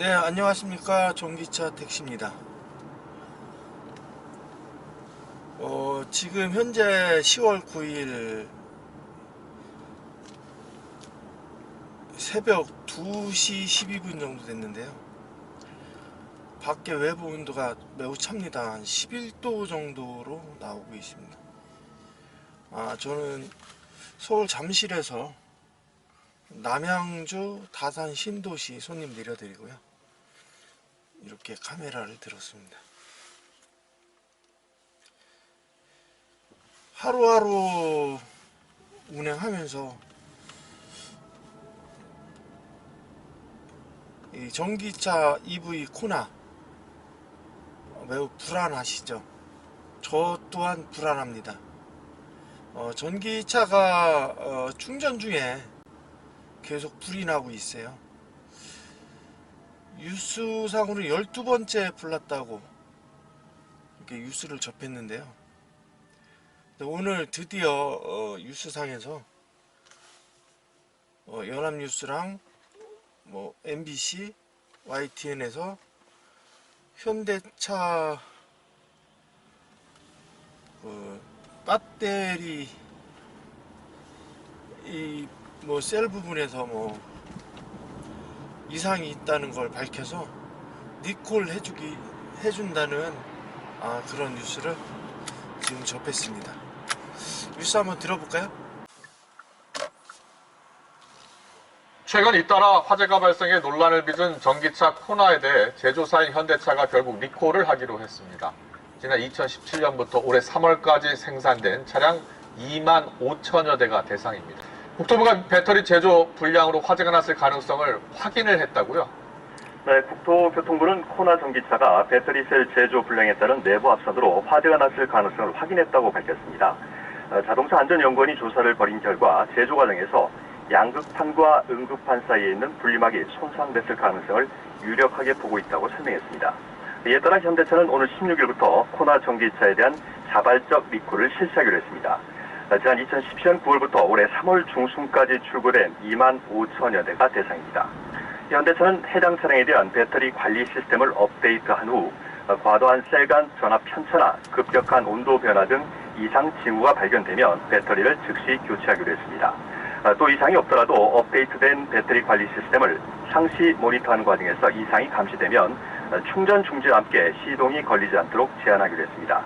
네, 안녕하십니까. 전기차 택시입니다. 어, 지금 현재 10월 9일 새벽 2시 12분 정도 됐는데요. 밖에 외부 온도가 매우 찹니다. 한 11도 정도로 나오고 있습니다. 아, 저는 서울 잠실에서 남양주 다산 신도시 손님 내려드리고요. 이렇게 카메라를 들었습니다. 하루하루 운행하면서 이 전기차 EV 코나 매우 불안하시죠? 저 또한 불안합니다. 어, 전기차가 어, 충전 중에 계속 불이 나고 있어요. 뉴스상으로 12번째 불났다고 이렇게 뉴스를 접했는데요. 오늘 드디어 어, 뉴스상에서 어, 연합뉴스랑 뭐 MBC, YTN에서 현대차 그 배터리 이 뭐 셀 부분에서 뭐 이상이 있다는 걸 밝혀서 니콜 해주기 해준다는 아, 그런 뉴스를 지금 접했습니다. 뉴스 한번 들어볼까요? 최근 잇따라 화재가 발생해 논란을 빚은 전기차 코나에 대해 제조사인 현대차가 결국 리콜을 하기로 했습니다. 지난 2017년부터 올해 3월까지 생산된 차량 2만 5천여 대가 대상입니다. 국토부가 배터리 제조 불량으로 화재가 났을 가능성을 확인을 했다고요? 네, 국토교통부는 코나 전기차가 배터리 셀 제조 불량에 따른 내부 합선으로 화재가 났을 가능성을 확인했다고 밝혔습니다. 어, 자동차 안전연구원이 조사를 벌인 결과 제조 과정에서 양극판과 음극판 사이에 있는 분리막이 손상됐을 가능성을 유력하게 보고 있다고 설명했습니다. 이에 따라 현대차는 오늘 16일부터 코나 전기차에 대한 자발적 리콜을 실시하기로 했습니다. 어, 지난 2017년 9월부터 올해 3월 중순까지 출고된 2만 5천여 대가 대상입니다. 현대차는 해당 차량에 대한 배터리 관리 시스템을 업데이트한 후 어, 과도한 셀간 전압 편차나 급격한 온도 변화 등 이상 징후가 발견되면 배터리를 즉시 교체하기로 했습니다. 어, 또 이상이 없더라도 업데이트된 배터리 관리 시스템을 상시 모니터하는 과정에서 이상이 감지되면 어, 충전 중지와 함께 시동이 걸리지 않도록 제한하기로 했습니다.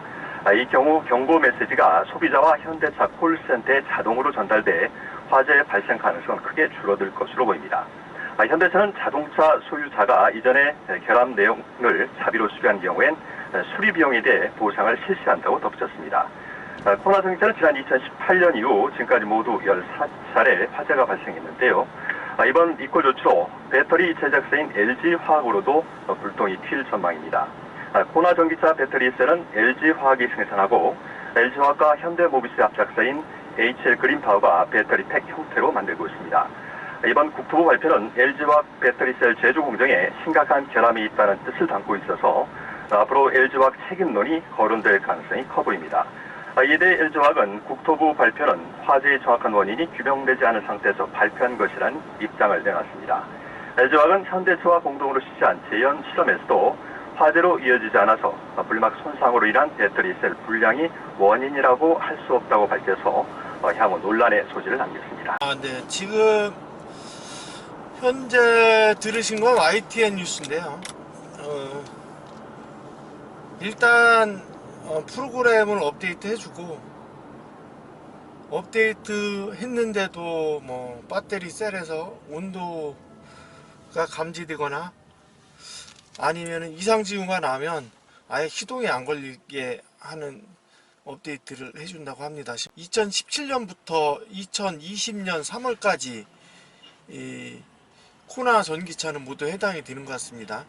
아, 이 경우 경고 메시지가 소비자와 현대차 콜센터에 자동으로 전달돼 화재 발생 가능성은 크게 줄어들 것으로 보입니다. 아, 현대차는 자동차 소유자가 이전에 결함 내용을 자비로 수리한 경우엔 수리 비용에 대해 보상을 실시한다고 덧붙였습니다. 아, 코나 전기차는 지난 2018년 이후 지금까지 모두 14차례 화재가 발생했는데요. 아, 이번 이꼴 조치로 배터리 제작사인 LG화학으로도 어, 불똥이 튈 전망입니다. 아, 코나 전기차 배터리 셀은 LG화학이 생산하고 LG화학과 현대모비스의 합작사인 HL 그린파워가 배터리 팩 형태로 만들고 있습니다. 이번 국토부 발표는 LG화학 배터리셀 제조 공정에 심각한 결함이 있다는 뜻을 담고 있어서 앞으로 LG화학 책임론이 거론될 가능성이 커 보입니다. 이에 대해 LG화학은 국토부 발표는 화재의 정확한 원인이 규명되지 않은 상태에서 발표한 것이라는 입장을 내놨습니다. LG화학은 현대차와 공동으로 실시한 재현 실험에서도 화재로 이어지지 않아서 불막 손상으로 인한 배터리 셀 불량이 원인이라고 할 수 없다고 밝혀서 향후 논란의 소지를 남겼습니다. 아, 네. 지금 현재 들으신 건 YTN 뉴스인데요. 어, 일단 어, 프로그램을 업데이트 해주고 업데이트 했는데도 뭐 배터리 셀에서 온도가 감지되거나 아니면 이상 징후가 나면 아예 시동이 안 걸리게 하는 업데이트를 해준다고 합니다. 2017년부터 2020년 3월까지 이 코나 전기차는 모두 해당이 되는 것 같습니다.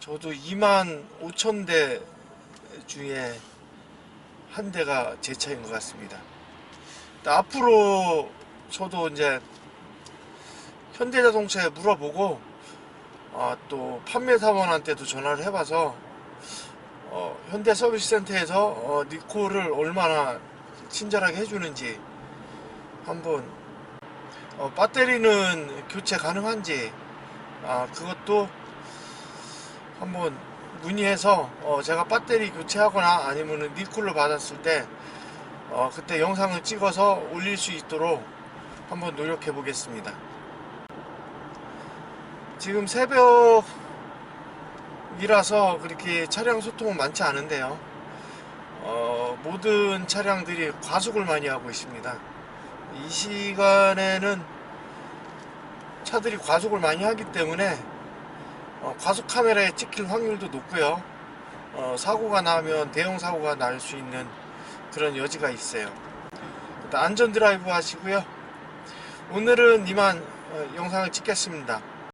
저도 2만 5천 대 중에 한 대가 제 차인 것 같습니다. 앞으로 저도 이제 현대자동차에 물어보고 아, 또 판매 사원한테도 전화를 해봐서 어, 현대 서비스 센터에서 어, 니콜을 얼마나 친절하게 해주는지 한번 어, 배터리는 교체 가능한지 아, 그것도 한번 문의해서 어, 제가 배터리 교체하거나 아니면 니콜을 받았을 때 어, 그때 영상을 찍어서 올릴 수 있도록 한번 노력해 보겠습니다. 지금 새벽이라서 그렇게 차량 소통은 많지 않은데요. 어, 모든 차량들이 과속을 많이 하고 있습니다. 이 시간에는 차들이 과속을 많이 하기 때문에 어, 과속 카메라에 찍힐 확률도 높고요. 어, 사고가 나면 대형 사고가 날 수 있는 그런 여지가 있어요. 안전 드라이브 하시고요. 오늘은 이만 어, 영상을 찍겠습니다.